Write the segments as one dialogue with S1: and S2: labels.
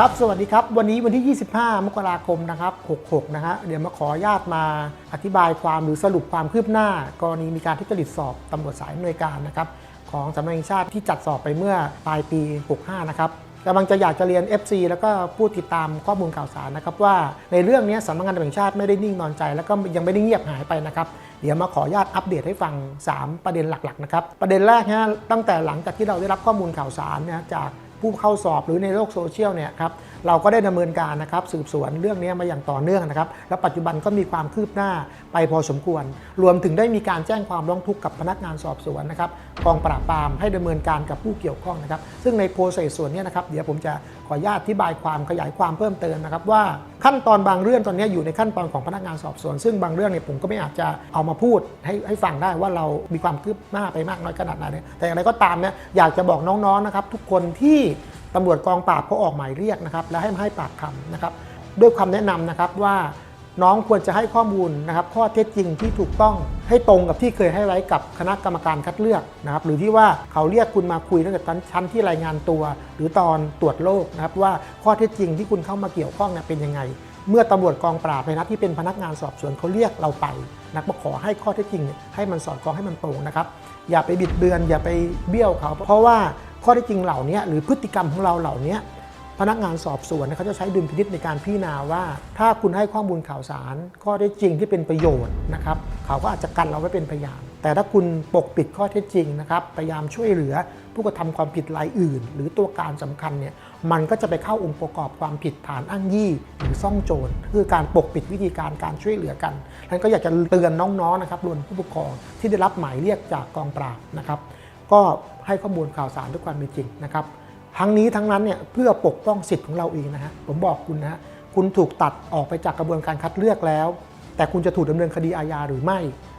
S1: ครับ สวัสดีครับ วันนี้วันที่ 25 มกราคมนะครับ 66 นะฮะ เดี๋ยวมาขอญาตมาอธิบายความหรือสรุปความคืบหน้า กรณีมีการทุจริตสอบตำรวจสายอำนวยการนะครับ ของสำนักงานแห่ชาติที่จัดสอบไปเมื่อปลายปี 65 นะครับกำลังจะอยากจะเรียน FC แล้วก็ผู้ติดตามข้อมูลข่าวสารนะครับว่าในเรื่องนี้สำนักงานตำรวจแห่งชาติไม่ได้นิ่งนอนใจ แล้วก็ยังไม่ได้เงียบหายไปนะครับเดี๋ยวมาขออนุญาตอัปเดตให้ฟัง 3 ประเด็นหลักๆนะครับประเด็นแรกนะตั้งแต่หลังจากที่เราได้รับข้อมูลข่าวสารนะจาก ผู้เข้าสอบหรือในโลกโซเชียลเนี่ยครับเราก็ได้ดำเนินการนะครับสืบสวนเรื่องนี้มาอย่างต่อเนื่องนะครับและปัจจุบันก็มีความคืบหน้าไปพอสมควร รวมถึงได้มีการแจ้งความร้องทุกข์กับพนักงานสอบสวนนะครับกองปราบปรามให้ดำเนินการกับผู้เกี่ยวข้องนะครับซึ่งในโปรเซสส่วนนี้นะครับเดี๋ยวผมจะขออนุญาตอธิบายความขยายความเพิ่มเติมนะครับว่าขั้นตอนบางเรื่องตอนนี้อยู่ในขั้นตอนของพนักงานสอบสวน ซึ่งบางเรื่องเนี่ยผมก็ไม่อาจจะเอามาพูดให้ให้ฟังได้ว่าเรามีความคืบหน้าไปมากน้อยขนาดไหนแต่อย่างไรก็ตามเนี่ยอยากจะบอกน้องๆนะครับทุกคนที่ตำรวจกองปราบเขาออกหมายเรียกนะครับและให้มาให้ปากคำนะครับด้วยคำแนะนำนะครับว่า น้องควรจะให้ข้อมูลนะครับข้อเท็จจริงที่ถูกต้องให้ตรงกับที่เคยให้ไว้กับคณะกรรมการคัดเลือกนะครับหรือที่ว่าเขาเรียกคุณมาคุยตั้งแต่ชั้นที่รายงานตัว หรือตอนตรวจโรคนะครับว่าข้อเท็จจริงที่คุณเข้ามาเกี่ยวข้องเนี่ยเป็นยังไง เมื่อตำรวจกองปราบในนัดที่เป็นพนักงานสอบสวนเขาเรียกเราไปนะมาขอให้ข้อเท็จจริงเนี่ยให้มันสอดคล้องให้มันตรงนะครับอย่าไปบิดเบือน อย่าไปเบี้ยวเขา เพราะว่าข้อเท็จจริงเหล่านี้หรือพฤติกรรมของเราเหล่านี้ พนักงานสอบสวนเขาจะใช้ดุลพินิจในการพิจารณาว่า ถ้าคุณให้ข้อมูลข่าวสาร ข้อเท็จจริงที่เป็นประโยชน์นะครับเขาก็อาจจะกันเราไว้เป็นพยาน แต่ถ้าคุณปกปิดข้อเท็จจริงนะครับพยายามช่วยเหลือผู้กระทำความผิดรายอื่น หรือตัวการสำคัญเนี่ยมันก็จะไปเข้าองค์ประกอบความผิดฐานอ้างยี่ หรือซ่องโจรคือการปกปิดวิธีการการช่วยเหลือกันฉะนั้นก็อยากจะเตือนน้องๆนะครับรวมผู้ปกครองที่ได้รับหมายเรียกจากกองปราบนะครับก็ให้ข้อมูลข่าวสารด้วยความเป็นจริงนะครับ ทั้งนี้ทั้งนั้นเนี่ยเพื่อปกป้องสิทธิ์ของเราเองนะฮะผมบอกคุณนะฮะคุณถูกตัดออกไปจากกระบวนการคัดเลือกแล้ว แต่คุณจะถูกดำเนินคดีอาญาหรือไม่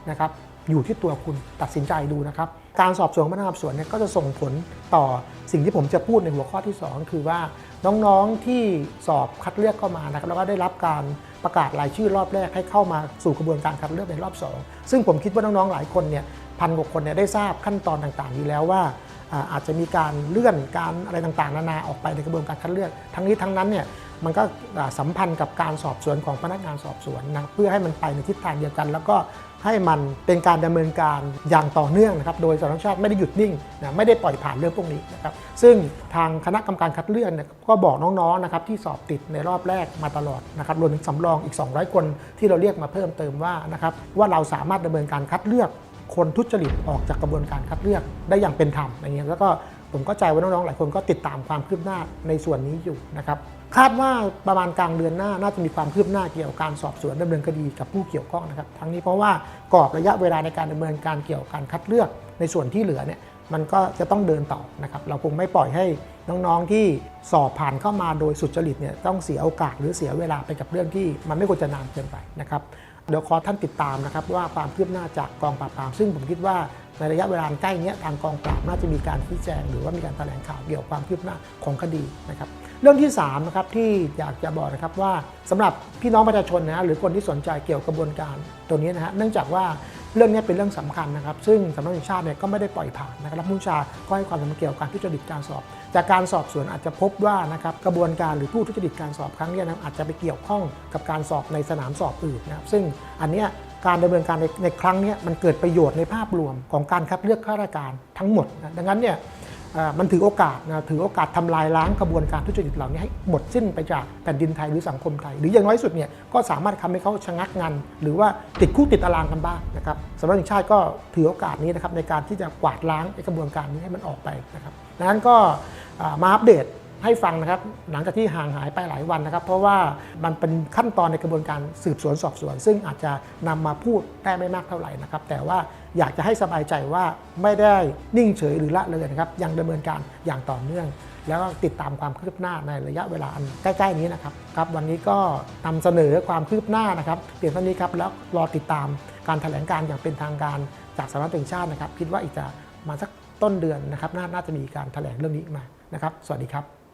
S1: นะครับอยู่ที่ตัวคุณตัดสินใจดูนะครับ การสอบสวนพนักงานสอบสวนเนี่ยก็จะส่งผลต่อสิ่งที่ผมจะพูดในหัวข้อที่ 2 คือว่าน้องๆที่สอบคัดเลือกเข้ามานะครับแล้วก็ได้รับการประกาศรายชื่อรอบแรกให้เข้ามาสู่กระบวนการคัดเลือกในรอบ 2 ซึ่งผมคิดว่าน้องๆหลายคนเนี่ย พันกว่าคนเนี่ยได้ทราบขั้นตอนต่างๆอยู่แล้วว่าอาจจะมีการเลื่อนการอะไรต่างๆ นานาออกไปในกระบวนการคัดเลือก ทั้งนี้ทั้งนั้นเนี่ยมันก็สัมพันธ์กับการสอบสวนของพนักงานสอบสวนนะเพื่อให้มันไปในทิศทางเดียวกัน แล้วก็ให้มันเป็นการดำเนินการอย่างต่อเนื่องนะครับโดยสำนักชาติไม่ได้หยุดนิ่งนะไม่ได้ปล่อยผ่านเรื่องพวกนี้นะครับซึ่งทางคณะกรรมการคัดเลือกเนี่ยก็บอกน้องๆนะครับที่สอบติดในรอบแรกมาตลอดนะครับรวมถึงสำรองอีก 200 คนที่เราเรียกมาเพิ่มเติมว่านะครับว่าเราสามารถดำเนินการคัดเลือก คนทุจริตออกจากกระบวนการคัดเลือกได้อย่างเป็นธรรมอย่างเงี้ยแล้วก็ผมก็ใจว่าน้องๆหลายคนก็ติดตามความคืบหน้าในส่วนนี้อยู่นะครับคาดว่าประมาณกลางเดือนหน้าน่าจะมีความคืบหน้าเกี่ยวกับการสอบสวนดำเนินคดีกับผู้เกี่ยวข้องนะครับ ทั้งนี้เพราะว่ากรอบระยะเวลาในการดำเนินการเกี่ยวกับการคัดเลือกในส่วนที่เหลือเนี่ยมันก็จะต้องเดินต่อนะครับ เราคงไม่ปล่อยให้น้องๆที่สอบผ่านเข้ามาโดยสุจริตเนี่ยต้องเสียโอกาสหรือเสียเวลาไปกับเรื่องที่มันไม่ควรจะนานเกินไปนะครับ เดี๋ยวขอท่านติดตามนะครับว่าความคืบหน้าจากกองปราบปรามซึ่งผมคิดว่าในระยะเวลาใกล้เนี้ยทางกองปราบน่าจะมีการชี้แจง หรือว่ามีการแถลงข่าวเกี่ยวกับความคืบหน้าของคดีนะครับ เรื่องที่3นะครับที่อยากจะบอกนะครับว่าสำหรับพี่น้องประชาชนนะฮะหรือคนที่สนใจเกี่ยวกับกระบวนการตัวนี้นะฮะเนื่องจากว่าเรื่องนี้เป็นเรื่องสำคัญนะครับ ซึ่งสำนักงานชาติเนี่ยก็ไม่ได้ปล่อยผ่านนะครับผู้บัญชาก็ให้ความสำคัญเกี่ยวกับการทุจริตการสอบ จากการสอบสวนอาจจะพบว่านะครับกระบวนการหรือผู้ทุจริตการสอบครั้งนี้นะอาจจะไปเกี่ยวข้องกับการสอบในสนามสอบอื่นนะครับซึ่งอันเนี้ยการดำเนินการในในครั้งนี้มันเกิดประโยชน์ในภาพรวมของการคัดเลือกข้าราชการทั้งหมดนะดังนั้นเนี่ย มันถือโอกาสนะถือโอกาสทำลายล้างกระบวนการทุจริตเหล่านี้ให้หมดสิ้นไปจากแผ่นดินไทยหรือสังคมไทย หรืออย่างน้อยสุดเนี่ยก็สามารถทำให้เขาชะงักงันหรือว่าติดคุกติดตารางกันบ้างนะครับสำนักงานชาติก็ถือโอกาสนี้นะครับในการที่จะกวาดล้างกระบวนการนี้ให้มันออกไปนะครับดังนั้นก็มาอัปเดต ให้ฟังนะครับหลังจากที่ห่างหายไปหลายวันนะครับ เพราะว่ามันเป็นขั้นตอนในกระบวนการสืบสวนสอบสวน ซึ่งอาจจะนำมาพูดได้ไม่มากเท่าไหร่นะครับ แต่ว่าอยากจะให้สบายใจว่าไม่ได้นิ่งเฉยหรือละเลยนะครับยังดำเนินการอย่างต่อเนื่อง แล้วก็ติดตามความคืบหน้าในระยะเวลาอันใกล้ๆนี้นะครับครับวันนี้ก็นำเสนอความคืบหน้านะครับเพียงเท่านี้ครับแล้วรอติดตามการแถลงการอย่างเป็นทางการจากสำนักงานตำรวจแห่งชาตินะครับ คิดว่าอีกจะมาสักต้นเดือนนะครับนน่าจะมีการแถลงเรื่องนี้มานะครับ สวัสดีครับ